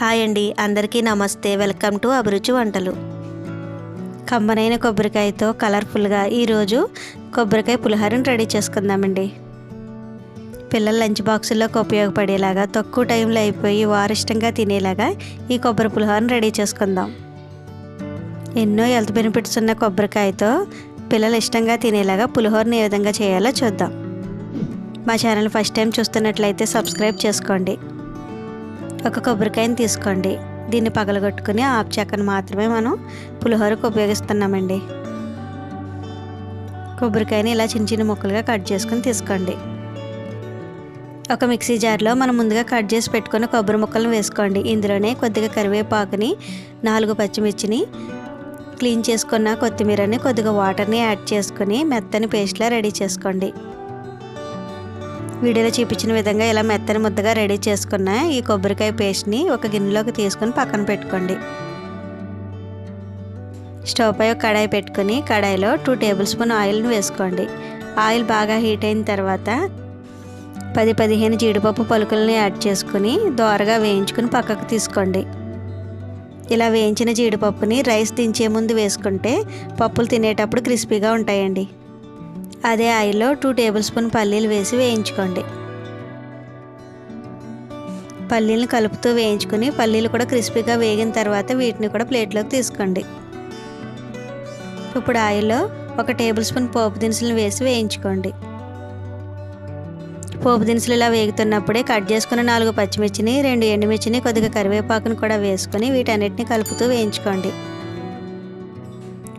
Hi అండి అందరికీ నమస్తే. వెల్కమ్ టు అభిరుచి వంటలు. కమ్మనైన కొబ్బరికాయతో కలర్ఫుల్గా ఈరోజు కొబ్బరికాయ పులిహోరను రెడీ చేసుకుందామండి. పిల్లల లంచ్ బాక్సుల్లోకి ఉపయోగపడేలాగా తక్కువ టైంలో అయిపోయి వారు ఇష్టంగా తినేలాగా ఈ కొబ్బరి పులిహోరను రెడీ చేసుకుందాం. ఎన్నో హెల్త్ బెనిఫిట్స్ ఉన్న కొబ్బరికాయతో పిల్లలు ఇష్టంగా తినేలాగా పులిహోరని ఏ విధంగా చేయాలో చూద్దాం. మా ఛానల్ ఫస్ట్ టైం చూస్తున్నట్లయితే సబ్స్క్రైబ్ చేసుకోండి. ఒక కొబ్బరికాయని తీసుకోండి. దీన్ని పగలగొట్టుకుని ఆపు చెక్కను మాత్రమే మనం పులిహోరకు ఉపయోగిస్తున్నామండి. కొబ్బరికాయని ఇలా చిన్న చిన్న ముక్కలుగా కట్ చేసుకుని తీసుకోండి. ఒక మిక్సీ జార్లో మనం ముందుగా కట్ చేసి పెట్టుకున్న కొబ్బరి ముక్కలను వేసుకోండి. ఇందులోనే కొద్దిగా కరివేపాకుని నాలుగు పచ్చిమిర్చిని క్లీన్ చేసుకున్న కొత్తిమీరని కొద్దిగా వాటర్ని యాడ్ చేసుకుని మెత్తని పేస్ట్లా రెడీ చేసుకోండి. వీడియోలో చూపించిన విధంగా ఇలా మెత్తని ముద్దగా రెడీ చేసుకున్న ఈ కొబ్బరికాయ పేస్ట్ని ఒక గిన్నెలోకి తీసుకొని పక్కన పెట్టుకోండి. స్టవ్ పై ఒక కడాయి పెట్టుకుని కడాయిలో టూ టేబుల్ స్పూన్ ఆయిల్ని వేసుకోండి. ఆయిల్ బాగా హీట్ అయిన తర్వాత పది పదిహేను జీడిపప్పు పలుకులని యాడ్ చేసుకుని దోరగా వేయించుకుని పక్కకు తీసుకోండి. ఇలా వేయించిన జీడిపప్పుని రైస్ దించే ముందు వేసుకుంటే పప్పులు తినేటప్పుడు క్రిస్పీగా ఉంటాయండి. అదే ఆయిల్లో టూ టేబుల్ స్పూన్ పల్లీలు వేసి వేయించుకోండి. పల్లీలను కలుపుతూ వేయించుకుని పల్లీలు కూడా క్రిస్పీగా వేగిన తర్వాత వీటిని కూడా ప్లేట్లోకి తీసుకోండి. ఇప్పుడు ఆయిల్లో ఒక టేబుల్ స్పూన్ పోపు దినుసులను వేసి వేయించుకోండి. పోపు దినుసులు ఇలా వేగుతున్నప్పుడే కట్ చేసుకున్న నాలుగు పచ్చిమిర్చిని రెండు ఎండుమిర్చిని కొద్దిగా కరివేపాకును కూడా వేసుకొని వీటన్నిటిని కలుపుతూ వేయించుకోండి.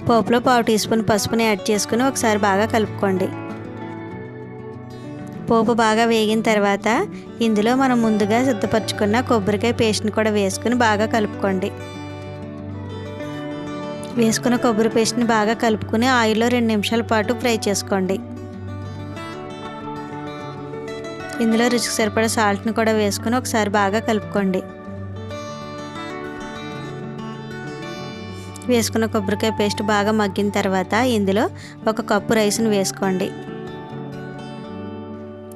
పోపులో పావు టీ స్పూన్ పసుపుని యాడ్ చేసుకుని ఒకసారి బాగా కలుపుకోండి. పోపు బాగా వేగిన తర్వాత ఇందులో మనం ముందుగా సిద్ధపరచుకున్న కొబ్బరికాయ పేస్ట్ని కూడా వేసుకుని బాగా కలుపుకోండి. వేసుకున్న కొబ్బరి పేస్ట్ని బాగా కలుపుకుని ఆయిల్లో రెండు నిమిషాల పాటు ఫ్రై చేసుకోండి. ఇందులో రుచికి సరిపడా సాల్ట్ని కూడా వేసుకుని ఒకసారి బాగా కలుపుకోండి. వేసుకున్న కొబ్బరికాయ పేస్ట్ బాగా మగ్గిన తర్వాత ఇందులో ఒక కప్పు రైస్ను వేసుకోండి.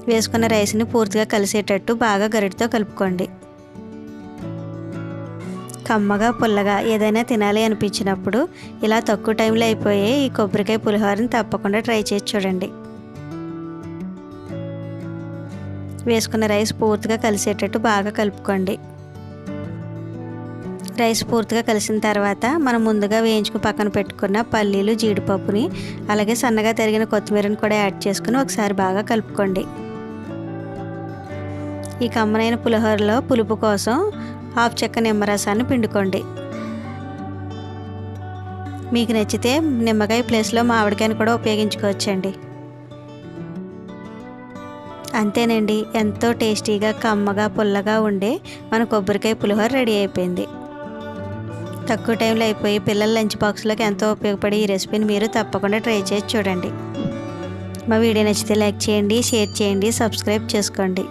వేసుకున్న రైస్ని పూర్తిగా కలిసేటట్టు బాగా గరిటతో కలుపుకోండి. కమ్మగా పుల్లగా ఏదైనా తినాలి అనిపించినప్పుడు ఇలా తక్కువ టైంలో అయిపోయే ఈ కొబ్బరికాయ పులిహోరని తప్పకుండా ట్రై చేసి చూడండి. వేసుకున్న రైస్ పూర్తిగా కలిసేటట్టు బాగా కలుపుకోండి. రైస్ పూర్తిగా కలిసిన తర్వాత మనం ముందుగా వేయించుకుని పక్కన పెట్టుకున్న పల్లీలు జీడిపప్పుని అలాగే సన్నగా తరిగిన కొత్తిమీరని కూడా యాడ్ చేసుకుని ఒకసారి బాగా కలుపుకోండి. ఈ కమ్మనైన పులిహోరలో పులుపు కోసం హాఫ్ చెక్క నిమ్మరసాన్ని పిండుకోండి. మీకు నచ్చితే నిమ్మకాయ ప్లేస్లో మామిడికాయని కూడా ఉపయోగించుకోవచ్చండి. అంతేనండి ఎంతో టేస్టీగా కమ్మగా పుల్లగా ఉండే మన కొబ్బరికాయ పులిహోర రెడీ అయిపోయింది. తక్కువ టైంలో అయిపోయి పిల్లల లంచ్ బాక్స్లోకి ఎంతో ఉపయోగపడే ఈ రెసిపీని మీరు తప్పకుండా ట్రై చేసి చూడండి. మా వీడియో నచ్చితే లైక్ చేయండి షేర్ చేయండి సబ్స్క్రైబ్ చేసుకోండి.